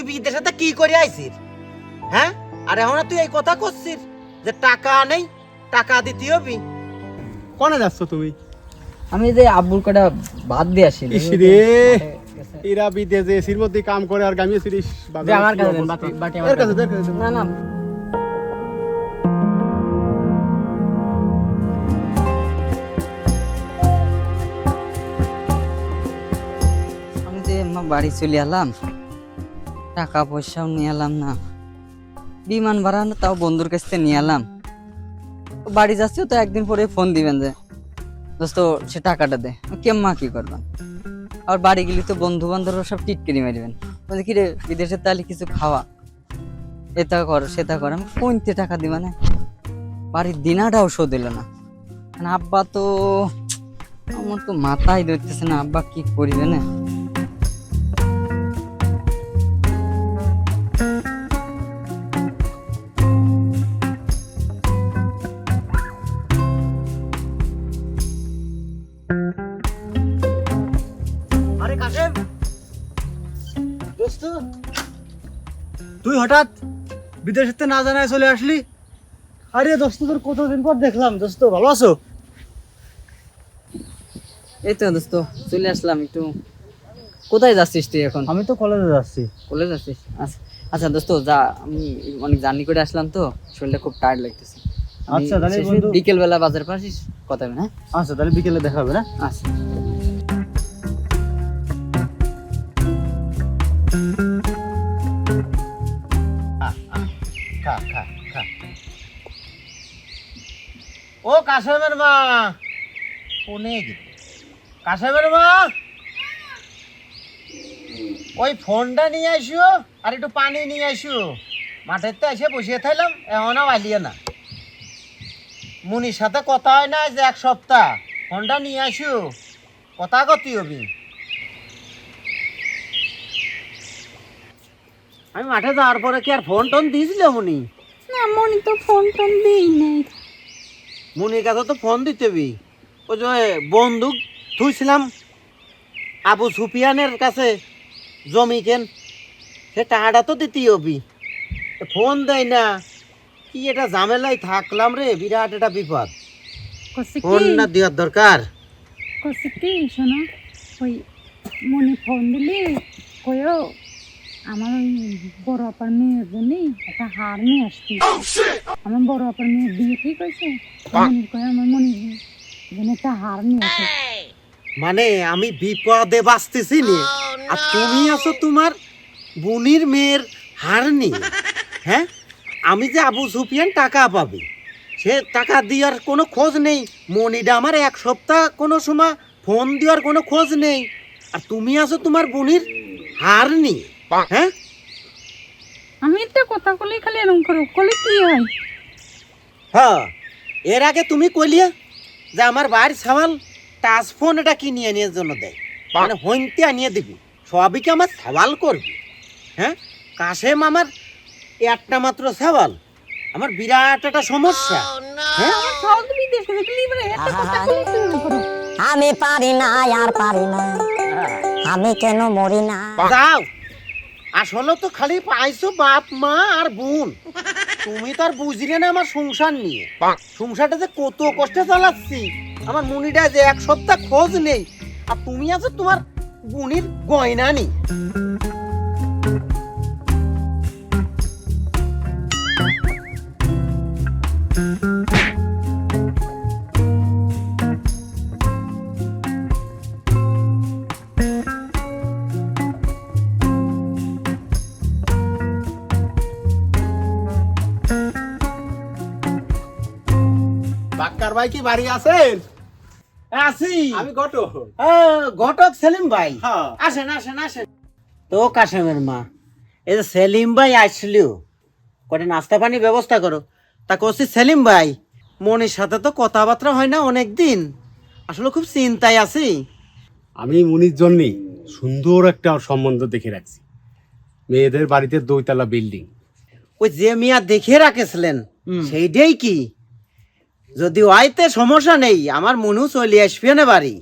তুই বিদেশে তা কি করে আইছিস হ্যাঁ? আর এখন তুই এই কথা করছিস যে টাকা নেই টাকা দিতে হবি। কোনে যাচ্ছ তুমি? আমি যে আব্বুর কটা ভাত দিয়ে আসি রে! এরা বিদেশে এসির মধ্যে কাম করে আর গামিয়ে সিরিস আমার কাছে এর। না না। আমি যে বাড়ি চলে এলাম টাকা পয়সাও নিয়ে এলাম না। বিমান ভাড়া তাও বন্ধুর কাছ থেকে নিয়ে এলাম বাড়ি যাচ্ছি, তো একদিন পরে ফোন দিবেন যে, দোস্ত, সে টাকাটা দে কেম্মা কি করবেন আর বাড়ি গেলে তো বন্ধু বান্ধবরা সব টিটকিরি মারবেন। বলছে কি রে বিদেশে তাহলে কিছু খাওয়া? এটা কর সেটা কর আমি কোনতে টাকা দিবা না? বাড়ির দিনাটাও শোধ দিল না। মানে আব্বা তো, আমার তো মাথায় ধরতেছে না, আব্বা কি করিবে না? হঠাৎ বিদেশেতে না জানায় চলে আসলি? আরে দোস্ত তোর কতদিন পর দেখলাম দোস্ত ভালো আছো? এই তো দোস্ত চলে আসলাম একটু। কোথায় যাচ্ছিস তুই এখন? আমি তো কলেজে যাচ্ছি। কলেজ যাচ্ছিস? আচ্ছা আচ্ছা দোস্ত যা আমি অনেক জার্নি করে আসলাম তো শরীরটা খুব টায়ার্ড লাগতেছে। আচ্ছা, তাহলে বিকেল বেলা বাজার পাচ্ছিস কথা হবে না হ্যাঁ? আচ্ছা তাহলে বিকেলে দেখা হবে না আচ্ছা। কাশেমের মা। ফোনে কাশেমের মা? ওই ফোনটা নিয়ে আসো আর একটু পানি নিয়ে আসো মাঠের তো এসে বসিয়ে থাইলাম এখনও আইলিয়ে না। মুনির সাথে কথা হয় না যে এক সপ্তাহ। ফোনটা নিয়ে আসো কথা কতি হবি। আমি মাঠে যাওয়ার পরে কি আর ফোন টোন দিয়েছিল মুনি? না, মনি তো ফোন টোন দিই নাই। মুনির কাছে তো ফোন দিতে বি। ওই যে বন্দুক থুইছিলাম আবু সুফিয়ানের কাছে জমি কেন সে টাকাটা তো দিতেই হবি ফোন দেয় না কি এটা ঝামেলায় থাকলাম রে বিরাট এটা বিপদ। কসে ফোন না দেওয়ার দরকার। কসে কি শোনো ওই মনি ফোন দিলি কয়ও আমার ওই বড় আপার মেয়ের জন্য একটা হার নিয়ে আসছি। আমার বড় আপার মেয়ের বিয়ে ঠিক হয়েছে? আমার মনির জন্য একটা হার নিয়ে আসে মানে আমি বিপদে বাঁচতেছি নি আর তুমি আছো তোমার বুনির মেয়ের হার নিয়ে। হ্যাঁ? আমি যে আবু সুফিয়ান টাকা পাবে সে টাকা দেওয়ার কোনো খোঁজ নেই। মনিটা আমার এক সপ্তাহ কোনো সময় ফোন দেওয়ার কোনো খোঁজ নেই। আর তুমি আছো তোমার বুনির হার নিয়ে। হ্যাঁ? আমি একটা কথা কলে খালি এরকম করো কলে কি হয়? হ্যাঁ এর আগে তুমি কইলিয়ে যে আমার বাড়ির সামাল টাচ ফোন এটা কিনে আনিয়ে জন্য দেয়। মানে হইনতে আনিয়ে দিবি। সবই কি আমার সওয়াল করবি? হ্যাঁ? কাশেম আমার একটা মাত্র সওয়াল আমার বিরাট একটা সমস্যা। হ্যাঁ? কি এরকম করো আমি পারি না আর পারি না। আমি কেন মরি না? যাও। আসলে তো খালি পাইছো বাপ, মা আর বোন। তুমি তো আর বুঝলে না আমার সংসার নিয়ে। সংসারটা যে কত কষ্টে চালাচ্ছি। আমার মুনিটা যে এক সপ্তাহ খোঁজ নেই। আর তুমি আছো তোমার বুনির গয়না নি বাক্কার ভাই কি বাড়ি আছেন? আসি আমি গট আহ, ঘটক সেলিম ভাই। হ্যাঁ। আসেন আসেন আসেন। তো কাশেমের মা এই যে সেলিম ভাই আসলিও কটা নাস্তা পানি ব্যবস্থা করো। তা করছি সেলিম ভাই মনির সাথে তো কথাবার্তা হয় না অনেক দিন আসলে খুব চিন্তায় আছি। আমি মুনির জন্যই সুন্দর একটা সম্বন্ধ দেখে রাখছি। মেয়েদের বাড়িতে দুইতলা বিল্ডিং। ওই যে মিয়া দেখে রাখেছিলেন সেইটাই কি? যদি ওয়াইতে সমস্যা নেই আমার মনু চলে আসবে না বাড়ি।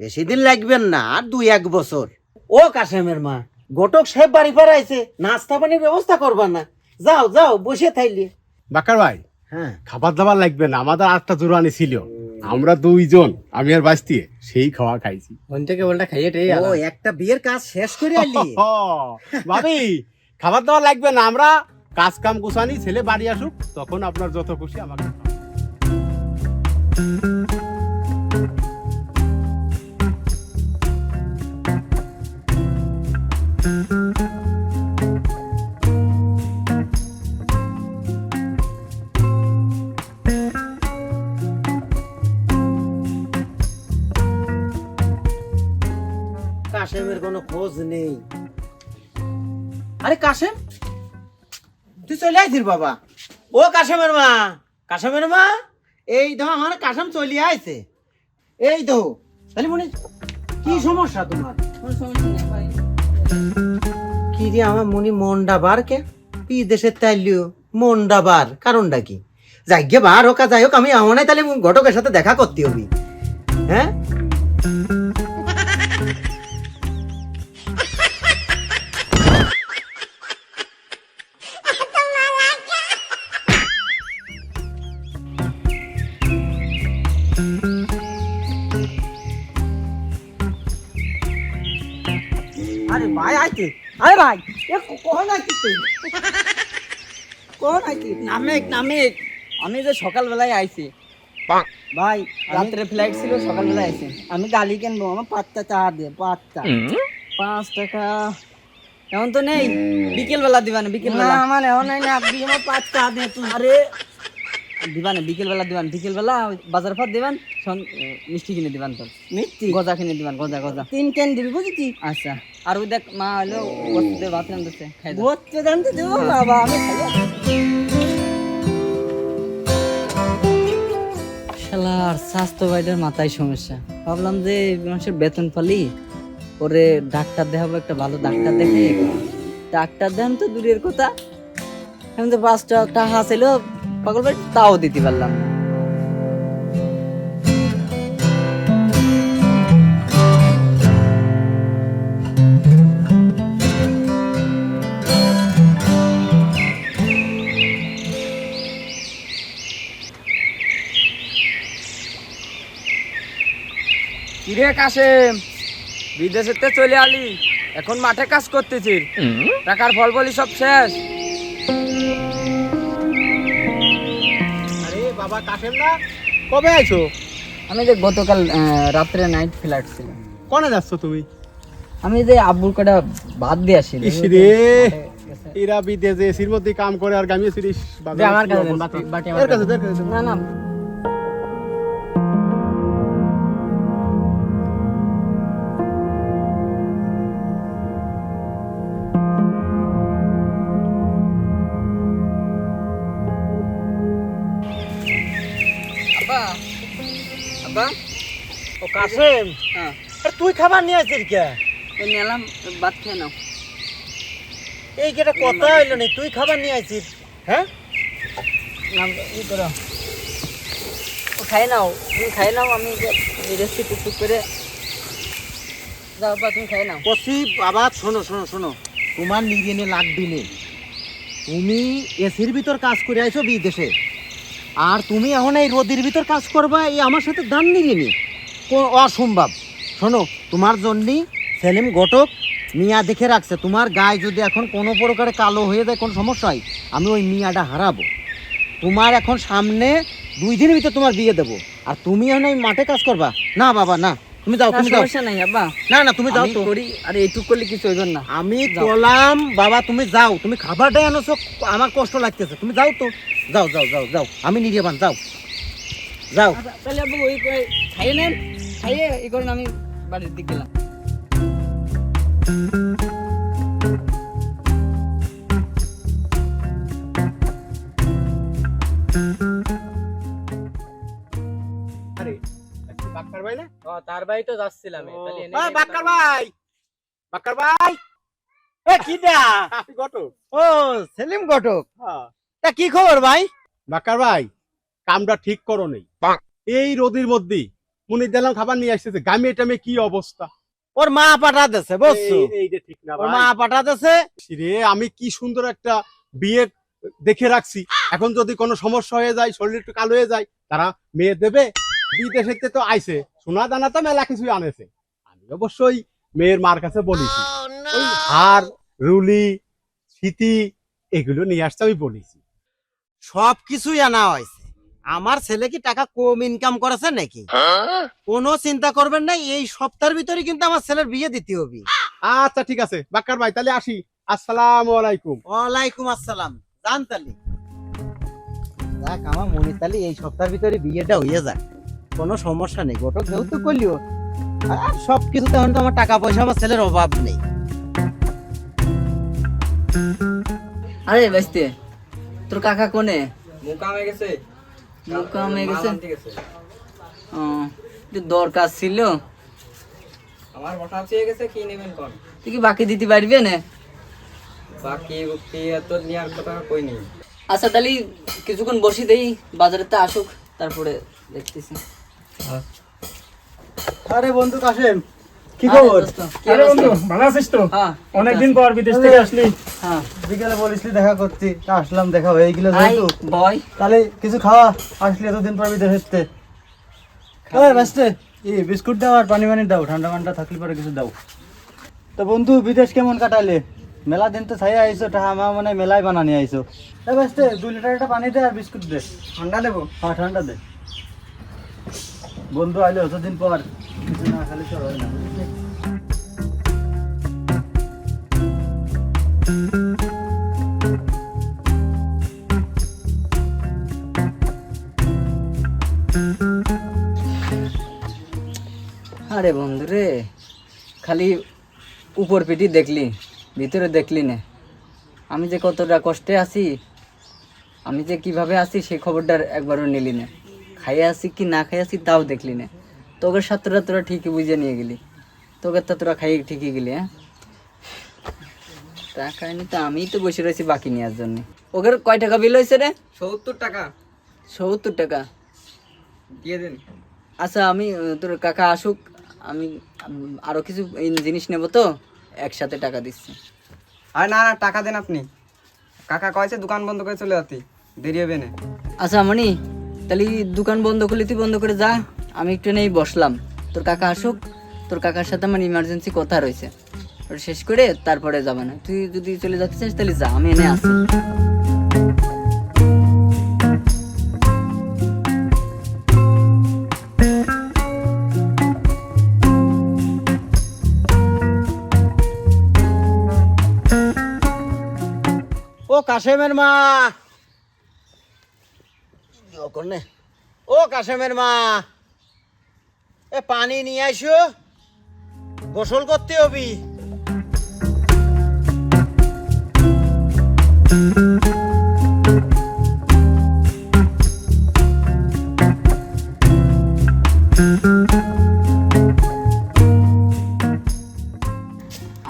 বেশি দিন লাগবেন না আর দুই এক বছর। ও কাশেমের মা ঘটক সাহেব বাড়ি পাড়াইছে নাস্তা পানির ব্যবস্থা করবা না। যাও যাও বসে থাইলে। বাক্কার ভাই হ্যাঁ। খাবার দাবার লাগবে না আমাদের আটটা জোরানি ছিল। আমরা দুইজন আমি আর বাঁচতিয়ে সেই খাওয়া খাইছি। ও একটা বিয়ের কাজ শেষ করে আইলি। ও, ভাবি খাবার দাবার লাগবে না আমরা কাজ কাম গুছানি ছেলে বাড়ি আসুক তখন আপনার যত খুশি আমাকে। কাশেমের কোনো খোঁজ নেই। আরে কাশেম, তুই চলে আইছিস বাবা। ও কাশেমের মা কাশেমের মা। এই ধর আমার কাসাম চলে আইছে। এই তো তাহলে মনে কি সমস্যা তোমার? কি রে আমার মনি মন্ডা বার কে? পি দেশের তাইলিও মন্ডা বার কারণটা কি? যাই গে বার হোক যাই হোক আমি আমার তাহলে ঘটকের সাথে দেখা করতে হবি। হ্যাঁ? ভাই আইতে আরে ভাই। এ কখন আইতে তুই কখন আইতে নামেক নামেক। আমি যে সকালবেলায় আইছি। ভাই রাত্রে ফ্লাইট ছিল সকালবেলায় আইছি। আমি গালি কিনবো আমার পাঁচটা চা দে পাঁচটা। পাঁচ টাকা। এমন তো নেই। বিকেল বেলা দিবানে বিকেল বেলা আমার এমন নাই না আপনি আমার পাঁচ চা দে আরে দিবানে বিকেল বেলা দিবান বিকেল বেলা বাজার ফাত দিবান সন- মিষ্টি কিনে দিবান তোর মিষ্টি? গজা কিনে দিবান গজা গজা। তিন ক্যান দিবি বুঝেছি? আচ্ছা আর ওই দেখ মা হলো বসতে ভাত খাই দেবো? বাবা আমি শালার স্বাস্থ্য বাইডের মাথায় সমস্যা। ভাবলাম যে মানুষের বেতন পালি ওরে ডাক্তার দেখাবো একটা ভালো ডাক্তার দেখে ডাক্তার দেন তো দূরের কথা। এখন তো পাঁচটা টাকা ছিল পাগল ভাই তাও দিতে পারলাম না। কিরে কাশেম বিদেশেতে চলে আলি এখন মাঠে কাজ করতেছিস টাকার ফল ফলি সব শেষ বাবা কাশেম না। কবে আইছো? আমি যে গতকাল রাত্রে নাইট ফ্লাইট ছিল কনে যাচ্ছ তুমি? আমি যে আব্বুর কটা বাদ দিয়ে আসি রে এরা বিদেশে মধ্যে কাম করে আর গামিয়ে সিরিস আমার কাছে। না না কাসেম হ্যাঁ। আরে তুই খাবার নিয়ে আসছিস কে? নিলাম ভাত খেয়ে নাও। এই কেটা কথা হইল নি তুই খাবার নিয়ে আসছিস হ্যাঁ? নাম ই করো। খাই নাও তুমি খাই নাও আমি রেসিপি টুকটুক করে যাও বা তুমি খাই নাও। কষি বাবা শোনো শোনো শোনো। তোমার নিজে লাগবি নে। তুমি এসির ভিতর কাজ করে আইছো বিদেশে। আর তুমি এখন এই রোদের ভিতর কাজ করবা এই আমার সাথে দান নিলি নি। কো- অসম্ভব। শোনো তোমার জন্যই সেলিম ঘটক মিয়া দেখে রাখছে। তোমার গায়ে যদি এখন কোনো প্রকারে কালো হয়ে যায় কোনো সমস্যা হয় আমি ওই মিয়াটা হারাবো। তোমার এখন সামনে দুই দিনের ভিতর তোমার বিয়ে দেবো। আর তুমি এখন এই মাঠে কাজ করবা। না বাবা না। তুমি যাও তুমি যাও। সমস্যা নাই আব্বা। না না তুমি যাও তো। করি আরে এইটুক করলে কিছু হইবে না। আমি বললাম বাবা তুমি যাও। তুমি খাবারটাই আনোছো আমার কষ্ট লাগতেছে। তুমি যাও তো। যাও যাও যাও যাও। আমি নিজে বান যাও। যাও। আচ্ছা, তাহলে আব্বু ওই খাইয়ে নেন খাইয়ে করেন আমি বাড়ির দিকে গেলাম। বাক্কার ভাই না? তার তো যাচ্ছিলাম ও, এই, বাক্কার ভাই! বাক্কার ভাই! এ কিটা আমি ও সেলিম ঘটক। হ্যাঁ। তা কি খবর ভাই? বাক্কার ভাই কামটা ঠিক করো নেই। এই রোদের মধ্যে মুনি দিলাম খাবার নিয়ে আসতেছে। গামে টামে কি অবস্থা? ওর মা পাঠা দেছে বুঝছ? এই- এইটা ঠিক না ওর মা পাঠা দেছে। রে আমি কি সুন্দর একটা বিয়ে দেখে রাখছি। এখন যদি কোনো সমস্যা হয়ে যায় শরীর একটু কালো হয়ে যায় তারা মেয়ে দেবে। বিদেশেতে তো আইছে। সোনা দানা তো মেলা কিছুই আনেছে। আমি অবশ্যই মেয়ের মার কাছে বলেছি। ওই হার রুলি স্মৃতি এগুলো নিয়ে আসতে আমি বলেছি। সব কিছুই আনা হয়েছে। আমার ছেলে কি টাকা কম ইনকাম করেছে নাকি? কোনো চিন্তা করবেন না এই সপ্তাহের ভিতরে কিন্তু আমার ছেলের বিয়ে দিতে হবে। আচ্ছা ঠিক আছে। বাক্কার ভাই তাহলে আসি। আসসালামু আলাইকুম। ওয়ালাইকুম আসসালাম। জান তালি যাক আমার মনে তালি এই সপ্তাহের ভিতরে বিয়েটা হয়ে যাক। কোনো সমস্যা নেই গোটক যেহেতু করলিও। আর সব কিছু তখন তো আমার টাকা পয়সা আমার ছেলের অভাব নেই। আরে বেস্তে তোর কাকা কোনে? মুকামে গেছে। মুকামে গেছে? ও, একটু দরকার ছিল। আমার হঠাৎ চেয়ে গেছে কি নেবেন কোন? তুই কি বাকি দিতে পারবি না? বাকি বুকি এত নেওয়ার কথা কই নেই। আচ্ছা তাহলে কিছুক্ষণ বসি দেই বাজারে তো আসুক তারপরে দেখতেছি। আরে বন্ধু কাশেম কি খবর? আরে বন্ধু ভালো আছিস তো? হ্যাঁ অনেকদিন পর বিদেশ থেকে আসলি। হ্যাঁ। বিকেলে বলিসলি দেখা করতে আসলাম দেখা হয়ে গেল যেহেতু। বয়। তাহলে কিছু খাওয়া আসলি এতদিন পর বিদেশ হচ্ছে হ্যাঁ ব্যস্তে। এই বিস্কুট দাও আর পানি পানি দাও ঠান্ডা ঠান্ডা থাকলে পরে কিছু দাও। তো বন্ধু বিদেশ কেমন কাটালে? মেলা দিন তো ছাই আইছো তা আমার মানে মেলায় বানানি আইছো। এ ব্যস্তে দুই লিটার একটা পানি দে আর বিস্কুট দে। ঠান্ডা দেবো? হ্যাঁ ঠান্ডা দে। বন্ধু আইলে অতদিন পর। কিছু না খালি তো হয় না। আরে বন্ধু রে খালি উপর পিটি দেখলি ভিতরে দেখলি না। আমি যে কতটা কষ্টে আছি আমি যে কীভাবে আছি সেই খবরটা একবারও নিলি না। খাইয়ে আছি কি না খাই আছি তাও দেখলি না। তোকে সাতটা তোরা ঠিকই বুঝে নিয়ে গেলি। তোকে তো তোরা খাইয়ে ঠিকই গেলি হ্যাঁ? টাকা নি তো আমিই তো বসে রয়েছি বাকি নেওয়ার জন্য। ওকে কয় টাকা বিল হয়েছে রে? সত্তর টাকা। সত্তর টাকা? দিয়ে দিন। আচ্ছা আমি তোর কাকা আসুক আমি আরও কিছু জিনিস নেব তো একসাথে টাকা দিচ্ছি। আর না না টাকা দেন আপনি। কাকা কয়েছে দোকান বন্ধ করে চলে যাতি। দেরি হবে না। আচ্ছা মনি তাহলে দোকান বন্ধ করলে তুই বন্ধ করে যা আমি একটু নেই বসলাম। তোর কাকা আসুক তোর কাকার সাথে আমার ইমার্জেন্সি কথা রয়েছে। শেষ করে তারপরে যাবে না। তুই যদি চলে যেতে চাস তাহলে যা আমি এনে আসি। কাশেমের মা। ও কাশেমের মা। এ পানি নিয়ে আসো গোসল করতে হবি।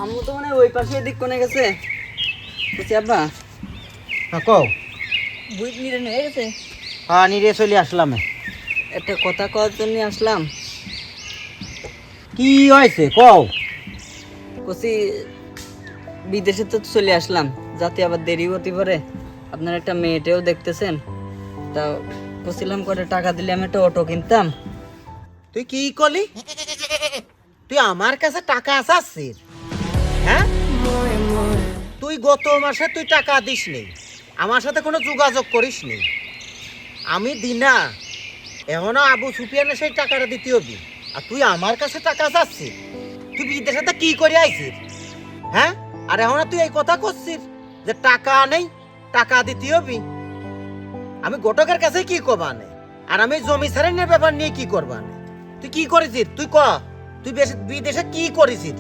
আম্মু তো মানে ওই পাশে এদিক কোনে গেছে। আব্বা হ্যাঁ কও। বুঝ গেছে? হ্যাঁ নিরে চলে আসলাম। একটা কথা কওয়ার জন্য আসলাম। কি হয়েছে কও। বিদেশে তো চলে আসলাম যাতে আবার দেরি হতে পারে। আপনার একটা মেয়েটাও দেখতেছেন। তা কছিলাম করে টাকা দিলে আমি একটা অটো কিনতাম। তুই কি করলি তুই আমার কাছে টাকা আসাচ্ছিস হ্যাঁ? তুই গত মাসে তুই টাকা দিস নি আমার সাথে কোনো যোগাযোগ করিস নি। আমি দিনা, এখনও আবু সুফিয়ানে সেই টাকাটা দিতে হবি। আর তুই আমার কাছে টাকা চাচ্ছিস? তুই বিদেশে তো কি করে আইছিস? হ্যাঁ? আর এখন তুই এই কথা করছিস যে টাকা নেই, টাকা দিতে হবি। আমি গোটকের কাছে কি করবানে আর আমি জমি ছাড়ানোর ব্যাপার নিয়ে কি করবা করবানে তুই কি করেছিস? তুই ক, তুই বিদেশে কি করেছিস?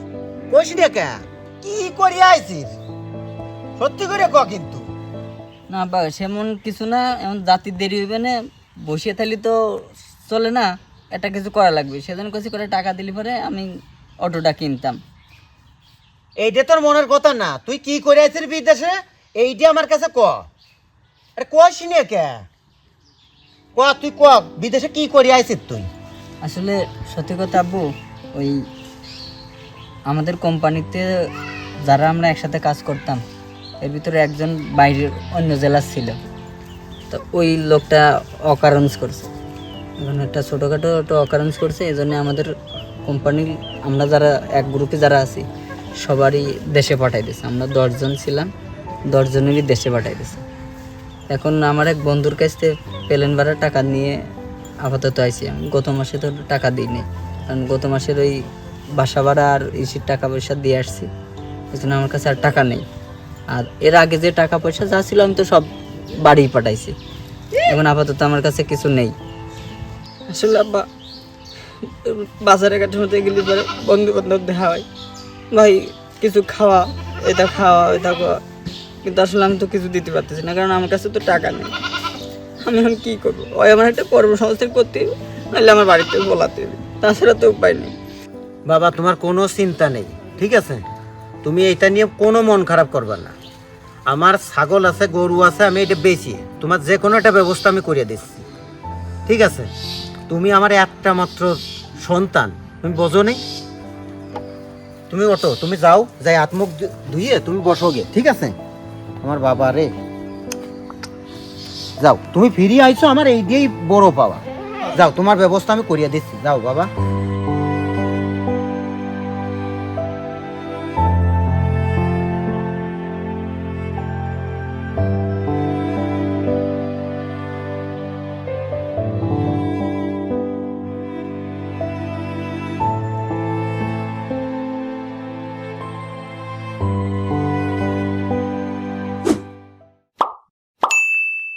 কইস রে কে, কি করি আইছিস? সত্যি করে ক কিন্তু। না বা সেমন কিছু না এমন জাতির দেরি হইবে না বসিয়ে থাকলে তো চলে না একটা কিছু করা লাগবে। সেজন্য কছি করে টাকা দিলে পরে আমি অটোটা কিনতাম। এইটা তোর মনের কথা না তুই কি করে আইছিস বিদেশে? এইটা আমার কাছে ক। আরে কইস নে কে ক তুই ক বিদেশে কি করে আইছিস তুই? আসলে সত্যি কথা আব্বু ওই আমাদের কোম্পানিতে যারা আমরা একসাথে কাজ করতাম এর ভিতরে একজন বাইরের অন্য জেলার ছিল। তো ওই লোকটা অকারেন্স করছে। এখন একটা ছোটোখাটো একটা অকারেন্স করছে এই জন্য আমাদের কোম্পানির আমরা যারা, এক গ্রুপে যারা আছি, সবারই দেশে পাঠাই দিয়েছে আমরা দশজন ছিলাম, দশজনেরই দেশে পাঠাই দিয়েছে এখন আমার এক বন্ধুর কাছ থেকে প্লেন ভাড়া টাকা নিয়ে আপাতত আইছি আমি। গত মাসে তো টাকা দিইনি, কারণ গত মাসের ওই বাসা ভাড়া আর ইসির টাকা পয়সা দিয়ে আসছি। এই জন্য আমার কাছে আর টাকা নেই। আর এর আগে যে টাকা পয়সা যা ছিল আমি তো সব বাড়ি পাঠাইছি। এখন আপাতত আমার কাছে কিছু নেই। আসলে আব্বা বাজারে ঘাটের মধ্যে গেলে পরে বন্ধু বান্ধব দেখা হয়। ভাই কিছু খাওয়া এটা খাওয়া এটা খাওয়া। কিন্তু আসলে আমি তো কিছু দিতে পারতেছি না কারণ আমার কাছে তো টাকা নেই। আমি এখন কী করব? ওই আমার একটা কর্মসংস্থান করতে হবে নাহলে আমার বাড়িতে বলাতে হবে। তাছাড়া তো উপায় নেই। বাবা তোমার কোনো চিন্তা নেই ঠিক আছে? তুমি এটা নিয়ে কোনো মন খারাপ করবে না। আমার ছাগল আছে, গরু আছে, আমি এটা বেচি। তোমার যে কোনো একটা ব্যবস্থা আমি করে দিচ্ছি। ঠিক আছে? তুমি আমার একটা মাত্র সন্তান। তুমি বোঝো নেই তুমি ওঠো, তুমি যাও, যাই হাত মুখ ধু- ধুইয়ে তুমি বসো গে ঠিক আছে? আমার বাবা রে। যাও, তুমি ফিরিয়ে আইছো আমার এই দিয়েই বড় পাওয়া। যাও, তোমার ব্যবস্থা আমি করিয়ে দিচ্ছি। যাও, বাবা।